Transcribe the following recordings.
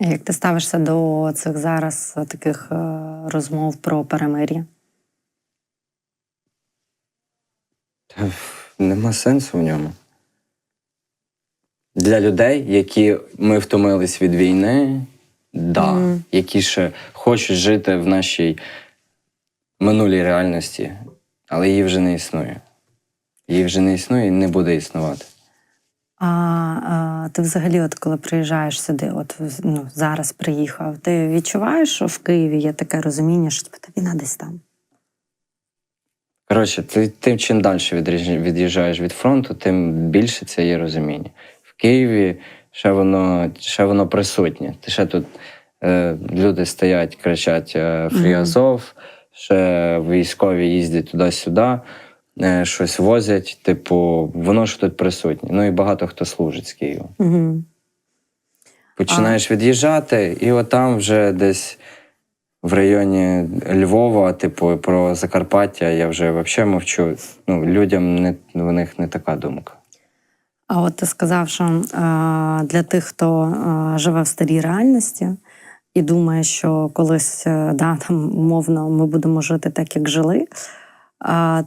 Як ти ставишся до цих зараз е, таких е, розмов про перемир'я? Нема сенсу в ньому. Для людей, які ми втомились від війни, да, Мгм. які ще хочуть жити в нашій минулій реальності, але її вже не існує. Її вже не існує і не буде існувати. А, а ти взагалі, от коли приїжджаєш сюди, от ну, зараз приїхав, ти відчуваєш, що в Києві є таке розуміння, що типу, та війна десь там? Коротше, ти, ти чим далі від'їжджаєш від фронту, тим більше це є розуміння. В Києві ще воно, ще воно присутнє. Ти ще тут е, люди стоять, кричать е, Фрі Мгм. Азов, ще військові їздять туди-сюди, щось возять. Типу, воно ж тут присутнє. Ну і багато хто служить з Києва. Угу. Починаєш від'їжджати, і отам вже десь в районі Львова, типу, про Закарпаття, я вже взагалі мовчу. Ну, людям не, у них не така думка. А от ти сказав, що е, для тих, хто е, живе в старій реальності і думає, що колись е, да, там, умовно ми будемо жити так, як жили.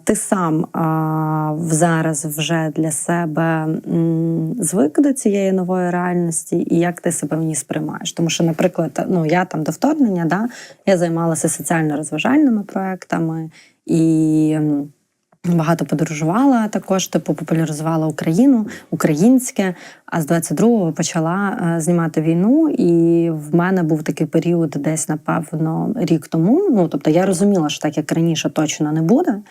Ти сам зараз вже для себе звик до цієї нової реальності, і як ти себе в ній сприймаєш? Тому що, наприклад, ну я там до вторгнення, да, я займалася соціально-розважальними проектами і. Багато подорожувала також, типу популяризувала Україну, українське. А з 22-го почала е, знімати війну, і в мене був такий період, десь напевно рік тому. Ну тобто я розуміла, що так як раніше точно не буде.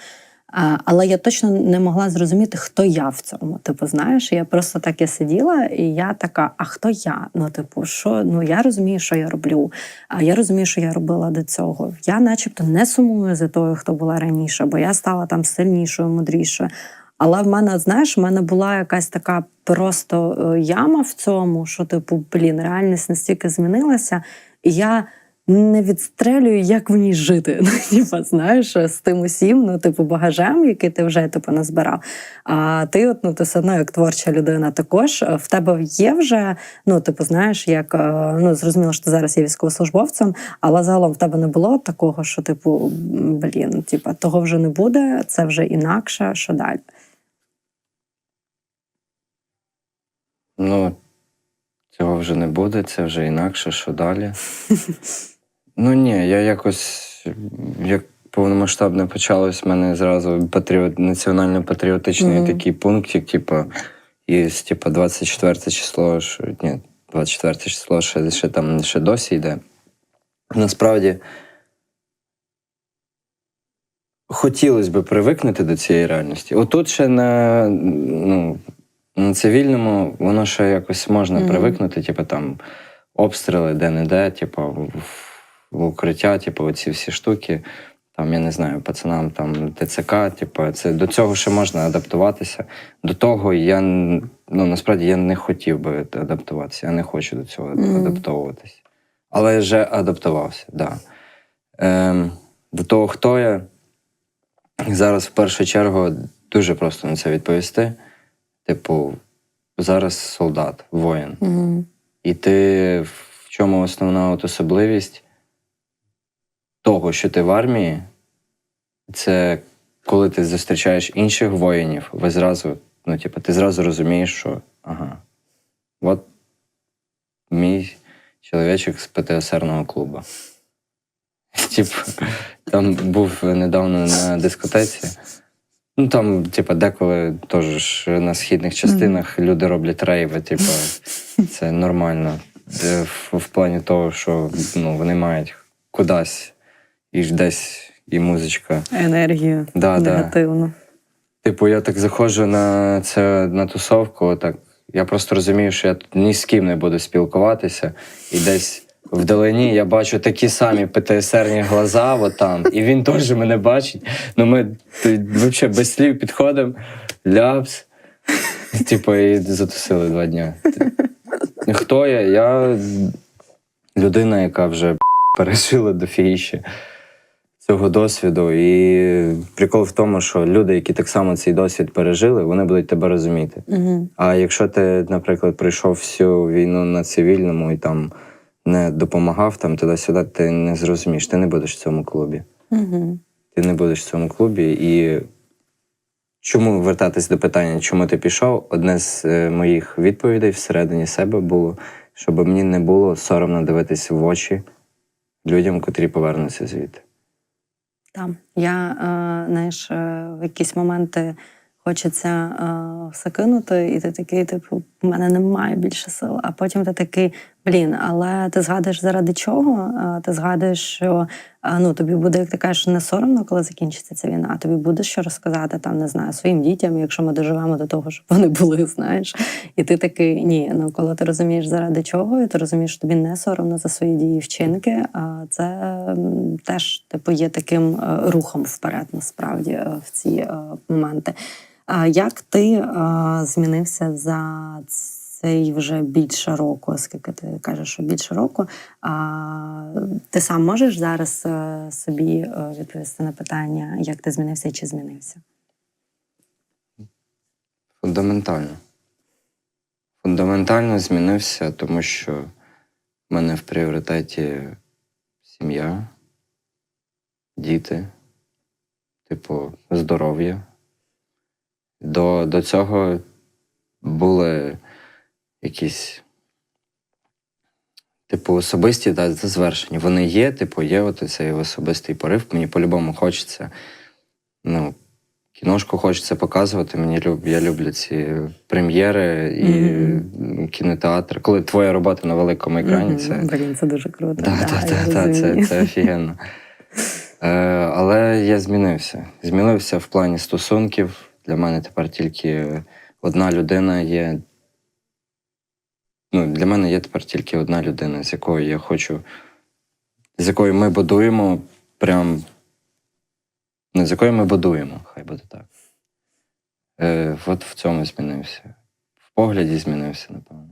Але я точно не могла зрозуміти, хто я в цьому. Типу, знаєш, я просто так і сиділа, і я така: а хто я? Ну, типу, що ну я розумію, що я роблю. А я розумію, що я робила до цього. Я, начебто, не сумую за тою, хто була раніше, бо я стала там сильнішою, мудрішою. Але в мене, знаєш, в мене була якась така просто е, яма в цьому, що, типу, блін, реальність настільки змінилася, і я не відстрелюю, як в ній жити. Ну, типу, знаєш, з тим усім, ну, типу, багажем, який ти вже типу, назбирав. А ти, от, ну, ти все одно, як творча людина, також в тебе є вже, ну, типу, знаєш, як е, ну, зрозуміло, що ти зараз є військовослужбовцем, але загалом в тебе не було такого, що, типу, блін, типу, того вже не буде, це вже інакше, що далі. Ну, цього вже не буде, це вже інакше, що далі. ну ні, я якось, як повномасштабне почалось, в мене зразу патріот, національно-патріотичний Мгм. такий пунктик, типу, і типу, 24 число, що, ні, 24 число ще, ще там ще досі йде. Насправді. Хотілося б привикнути до цієї реальності. Отут ще на, ну, на цивільному воно ще якось можна Мгм. привикнути, типу там обстріли де-не-де, типу, в, укриття, типу, оці всі штуки. Там, я не знаю, пацанам там ТЦК, типу, це до цього ще можна адаптуватися. До того я ну, насправді я не хотів би адаптуватися, я не хочу до цього Мгм. адаптовуватися. Але вже адаптувався, так. Да. Ем, до того, хто я, зараз в першу чергу дуже просто на це відповісти. Типу, зараз солдат, воїн. Угу. І ти в чому основна от особливість того, що ти в армії, це коли ти зустрічаєш інших воїнів, ви зразу, ну, типу, ти зразу розумієш, що ага, от мій чоловічок з ПТСРного клубу. Типу, там був недавно на дискотеці. Ну там, типу, деколи теж на східних частинах люди роблять рейви, типу, це нормально. Е, В, в плані того, що ну, вони мають кудись і ж десь і музичка. Енергію Да, да. Типу, я так заходжу на це на тусовку, так я просто розумію, що я тут ні з ким не буду спілкуватися, і десь вдалині я бачу такі самі ПТСРні глаза, от там, і він теж мене бачить. Ну ми взагалі без слів підходимо, ляпс. Типу, і затусили два дня. Хто я? Я людина, яка вже пережила до фігіші цього досвіду. І прикол в тому, що люди, які так само цей досвід пережили, вони будуть тебе розуміти. Угу. А якщо ти, наприклад, прийшов всю війну на цивільному і там не допомагав там туди-сюди, ти не зрозумієш, ти не будеш в цьому клубі. Угу. Ти не будеш в цьому клубі. І чому вертатись до питання, чому ти пішов? Одне з е, моїх відповідей всередині себе було, щоб мені не було соромно дивитись в очі людям, котрі повернуться звідти. Там я, е, знаєш, е, в якісь моменти хочеться е, все кинути, і ти такий, типу, в мене немає більше сил. А потім ти такий, блін, але ти згадуєш заради чого? Ти згадуєш, що ну тобі буде, як ти кажеш, не соромно, коли закінчиться ця війна. Тобі буде що розказати там, не знаю, своїм дітям, якщо ми доживемо до того, щоб вони були, знаєш. І ти такий, ні, ну коли ти розумієш заради чого, і ти розумієш, що тобі не соромно за свої дії вчинки, а це теж типу є таким е, рухом вперед, насправді, е, в ці е, моменти. Як ти е, змінився за цей вже більше року, оскільки ти кажеш, що більше року? Ти сам можеш зараз е, собі е, відповісти на питання, як ти змінився і чи змінився? Фундаментально. Фундаментально змінився, тому що в мене в пріоритеті сім'я, діти, типу, здоров'я. До, до цього були якісь, типу, особисті та звершення. Вони є, типу, є от цей особистий порив. Мені по-любому хочеться. Ну, кіношку хочеться показувати. Мені люб, я люблю ці прем'єри і Мгм. кінотеатр. Коли твоя робота на великому екрані, це Мгм. Блін, це дуже круто. Да, да, да, да, це, це офігенно. Е, але я змінився. Змінився в плані стосунків. Для мене тепер тільки одна людина є. Ну, для мене є тепер тільки одна людина, з якою я хочу, з якою ми будуємо прям. Не з якою ми будуємо, хай буде так. Е, от в цьому змінився. В погляді змінився, напевно.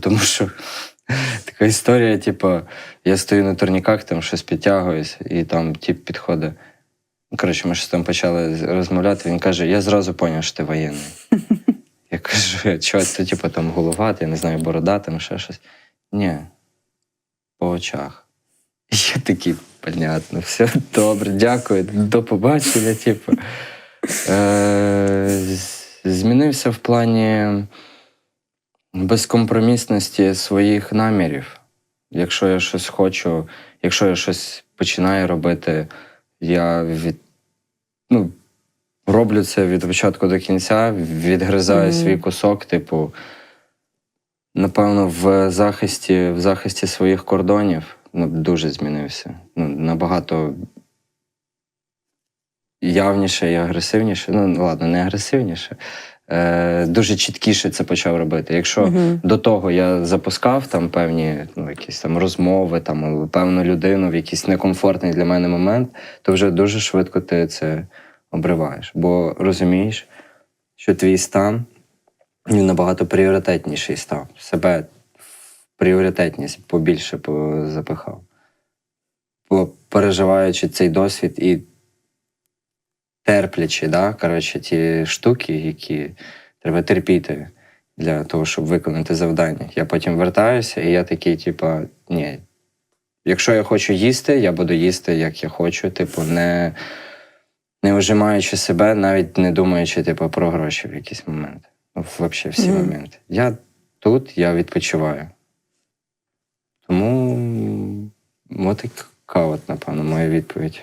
Тому що така історія, типу, я стою на турніках, там щось підтягуюсь, і там тип підходить. Ну, коротше, ми щось там почали розмовляти. Він каже: я зразу зрозумів, що ти воєнний. Я кажу, що ти, типу, там голова, я не знаю, борода, там ще щось. Ні, по очах. І я такий, понятно, все добре, дякую, до побачення. Типу. Е, змінився в плані безкомпромісності своїх намірів. Якщо я щось хочу, якщо я щось починаю робити, я від, ну, роблю це від початку до кінця, відгризаю Мгм. свій кусок, типу, напевно, в захисті, в захисті своїх кордонів ну, дуже змінився. Ну, набагато явніше і агресивніше. Ну, ладно, не агресивніше. Е, дуже чіткіше це почав робити. Якщо Мгм. до того я запускав там певні ну, якісь там розмови, там певну людину в якийсь некомфортний для мене момент, то вже дуже швидко ти це обриваєш. Бо розумієш, що твій стан він набагато пріоритетніший став. Себе в пріоритетність побільше запихав. Бо переживаючи цей досвід і терплячи, да, коротше, ті штуки, які треба терпіти для того, щоб виконати завдання. Я потім вертаюся, і я такий, типа, ні. Якщо я хочу їсти, я буду їсти, як я хочу, типу, не, не ожимаючи себе, навіть не думаючи, типу, про гроші в якийсь момент. Ну, взагалі всі Мгм. моменти. Я тут, я відпочиваю. Тому от така, от, напевно, моя відповідь.